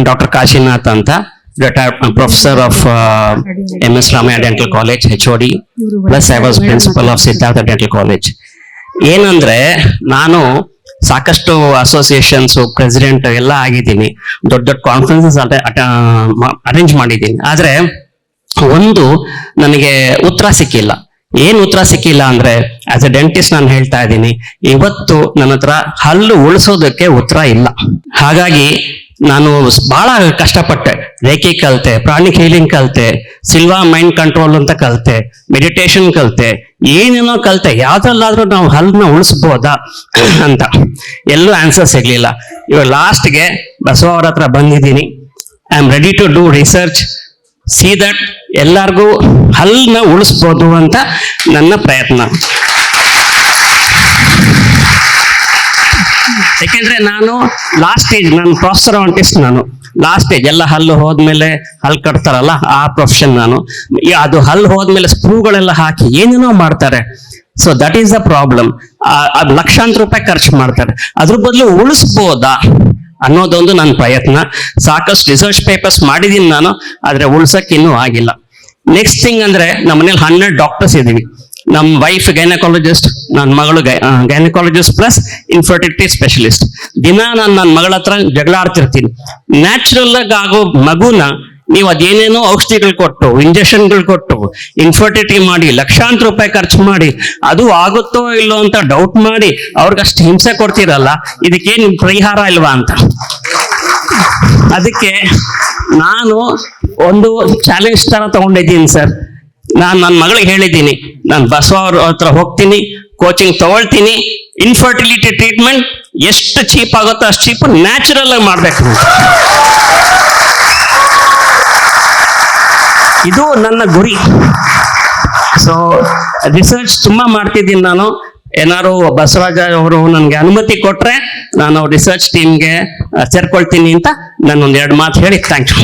ನಾನು ಡಾಕ್ಟರ್ ಕಾಶಿನಾಥ್ ಅಂತ professor of M S Ramaiah dental college H O D plus I was principal of Siddhartha dental college ಏನಂದ್ರೆ, ನಾನು ಸಾಕಷ್ಟು associations president ಎಲ್ಲ ಆಗಿದ್ದೀನಿ. ದೊಡ್ಡ ದೊಡ್ಡ ಕಾನ್ಫರೆನ್ಸಸ್ ಅರೇಂಜ್ ಮಾಡಿದ್ದೀನಿ. ಆದ್ರೆ, ಒಂದು ನನಗೆ ಉತ್ತರ ಸಿಕ್ಕಿಲ್ಲ. ಏನ್ ಉತ್ತರ ಸಿಕ್ಕಿಲ್ಲ ಅಂದ್ರೆ ಆಸ್ ಎ ಡೆಂಟಿಸ್ಟ್ ನಾನು ಹೇಳ್ತಾ ಇದ್ದೀನಿ, ಇವತ್ತು ನನ್ನ ಹತ್ರ ಹಲ್ಲು ಉಳಿಸೋದಕ್ಕೆ ಉತ್ತರ ಇಲ್ಲ. ಹಾಗಾಗಿ ನಾನು ಬಹಳ ಕಷ್ಟಪಟ್ಟೆ. ರೇಖೆ ಕಲಿತೆ, ಪ್ರಾಣಿಕ್ ಹೀಲಿಂಗ್ ಕಲಿತೆ ಸಿಲ್ವಾ ಮೈಂಡ್ ಕಂಟ್ರೋಲ್ ಅಂತ ಕಲಿತೆ ಮೆಡಿಟೇಷನ್ ಕಲಿತೆ, ಏನೇನೋ ಕಲಿತೆ, ಯಾವ್ದ್ರಲ್ಲಾದ್ರೂ ನಾವು ಹಲ್ಲನ್ನ ಉಳಿಸ್ಬೋದಾ ಅಂತ. ಎಲ್ಲೂ ಆನ್ಸರ್ ಸಿಗ್ಲಿಲ್ಲ. ಇವಾಗ ಲಾಸ್ಟ್ಗೆ ಬಸವ ಅವ್ರ ಹತ್ರ ಬಂದಿದ್ದೀನಿ. I am ready to do research see that ಎಲ್ಲಾರ್ಗೂ ಹಲ್ಲನ್ನ ಉಳಿಸ್ಬೋದು ಅಂತ ನನ್ನ ಪ್ರಯತ್ನ. ಯಾಕೆಂದ್ರೆ ನಾನು ಲಾಸ್ಟ್ ಸ್ಟೇಜ್ ನಾನು ಪ್ರೊಫೆಸರ್ ಆಂಟಿಸ್ಟ್ ನಾನು. ಲಾಸ್ಟ್ ಸ್ಟೇಜ್ ಎಲ್ಲ ಹಲ್ಲು ಹೋದ್ಮೇಲೆ ಹಲ್ಲು ಕಟ್ತಾರಲ್ಲ, ಆ ಪ್ರೊಫೆಷನ್ ನಾನು. ಅದು ಹಲ್ಲು ಹೋದ್ಮೇಲೆ ಸ್ಕ್ರೂಗಳೆಲ್ಲ ಹಾಕಿ ಏನೇನೋ ಮಾಡ್ತಾರೆ. So that is the problem ಲಕ್ಷಾಂತರ ರೂಪಾಯಿ ಖರ್ಚು ಮಾಡ್ತಾರೆ. ಅದ್ರ ಬದಲು ಉಳಿಸ್ಬೋದಾ ಅನ್ನೋದೊಂದು ನನ್ನ ಪ್ರಯತ್ನ. ಸಾಕಷ್ಟು ರಿಸರ್ಚ್ ಪೇಪರ್ಸ್ ಮಾಡಿದೀನಿ ನಾನು, ಆದ್ರೆ ಉಳ್ಸಕ್ಕೆ ಇನ್ನೂ ಆಗಿಲ್ಲ. ನೆಕ್ಸ್ಟ್ ಥಿಂಗ್ ಅಂದ್ರೆ, ನಮ್ಮನೇಲಿ ಹನ್ನೆರಡು ಡಾಕ್ಟರ್ಸ್ ಇದೀವಿ ನಮ್ಮ ವೈಫ್ ಗೈನಕಾಲಜಿಸ್ಟ್ ನನ್ನ ಮಗಳು ಗೈನಕಾಲಜಿಸ್ಟ್ ಪ್ಲಸ್ ಇನ್ಫರ್ಟಿಲಿಟಿ ಸ್ಪೆಷಲಿಸ್ಟ್ ದಿನ ನಾನು ನನ್ನ ಮಗಳ ಹತ್ರ ಜಗಳ ಆಡ್ತಿರ್ತೀನಿ ನ್ಯಾಚುರಲ್ ಆಗಿ ಆಗೋ ಮಗುನ ನೀವು ಅದೇನೇನೋ ಔಷಧಿಗಳು ಕೊಟ್ಟು ಇಂಜೆಕ್ಷನ್ಗಳು ಕೊಟ್ಟು ಇನ್ಫರ್ಟಿಲಿಟಿ ಮಾಡಿ, ಲಕ್ಷಾಂತರ ರೂಪಾಯಿ ಖರ್ಚು ಮಾಡಿ, ಅದು ಆಗುತ್ತೋ ಇಲ್ಲೋ ಅಂತ ಡೌಟ್ ಮಾಡಿ, ಅವ್ರಿಗಷ್ಟು ಹಿಂಸೆ ಕೊಡ್ತೀರಲ್ಲ ಇದಕ್ಕೆ ನಿಮ್ ಪರಿಹಾರ ಇಲ್ವಾ ಅಂತ. ಅದಕ್ಕೆ ನಾನು ಒಂದು ಚಾಲೆಂಜ್ ತರ ತಗೊಂಡಿದ್ದೀನಿ ಸರ್. ನಾನು ನನ್ನ ಮಗಳಿಗೆ ಹೇಳಿದ್ದೀನಿ, ನಾನು ಬಸವ ಅವ್ರ ಹತ್ರ ಹೋಗ್ತೀನಿ ಕೋಚಿಂಗ್ ತಗೊಳ್ತೀನಿ ಇನ್ಫರ್ಟಿಲಿಟಿ ಟ್ರೀಟ್ಮೆಂಟ್ ಎಷ್ಟು ಚೀಪ್ ಆಗುತ್ತೋ ಅಷ್ಟು ಚೀಪ್ ನ್ಯಾಚುರಲ್ ಆಗಿ ಮಾಡ್ಬೇಕು. ಇದು ನನ್ನ ಗುರಿ. ಸೊ ರಿಸರ್ಚ್ ತುಂಬಾ ಮಾಡ್ತಿದ್ದೀನಿ ನಾನು. ಏನಾರು ಬಸವರಾಜ ಅವರು ನನಗೆ ಅನುಮತಿ ಕೊಟ್ರೆ ನಾನು ರಿಸರ್ಚ್ ಟೀಮ್ಗೆ ಸೇರ್ಕೊಳ್ತೀನಿ ಅಂತ ನಾನು ಒಂದು ಎರಡು ಮಾತು ಹೇಳಿ ಥ್ಯಾಂಕ್ ಯು